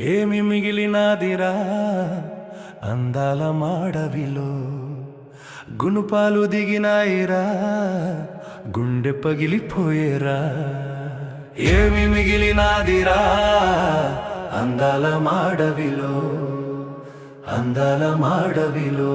ఏమి మిగిలినాదిరా? అందాల మాడవిలో గునుపాలు దిగినాయిరా? గుండె పగిలిపోయేరా? ఏమి మిగిలినాదిరా? అందాల మాడవిలో అందాల మాడవిలో.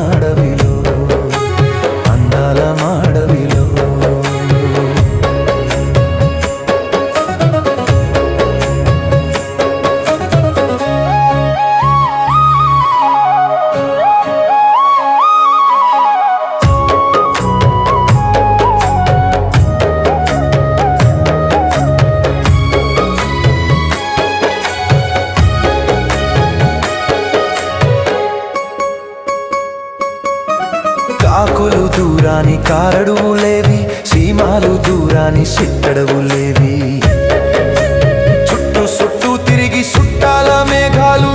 కాకులు దూరాని కారడువులేవి సీమాలు దూరాని సిట్టడవులేవి చుట్టూ చుట్టూ తిరిగి చుట్టాల మేఘాలు.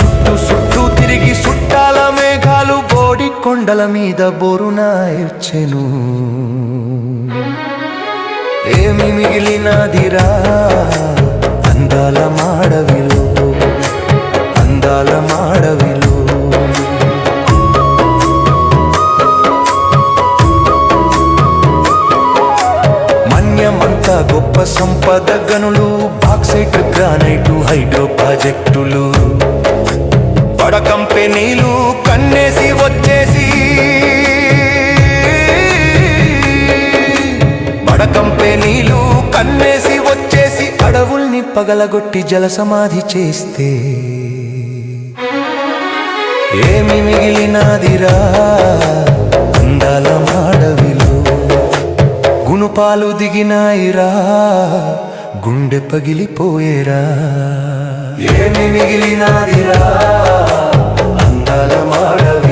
చుట్టూ చుట్టూ తిరిగి చుట్టాల మేఘాలు బోడి కొండల మీద బోరున ఇచ్చెను ఏమి మిగిలినదిరా అందాల మాడవిలో. గొప్ప సంపద గనులు బాక్సైట్ గ్రానైట్ హైడ్రో ప్రాజెక్టులు. పడ కంపెనీలు కన్నేసి వచ్చేసి. పడ కంపెనీలు కన్నేసి వచ్చేసి. అడవుల్ని పగలగొట్టి జల సమాధి చేస్తే. ఏమి మిగిలినాదిరా? గుణపాలు దిగినాయిరా గుండె పగిలిపోయేరా. ఏమి మిగిలినాదిరా అందాల మాడవి.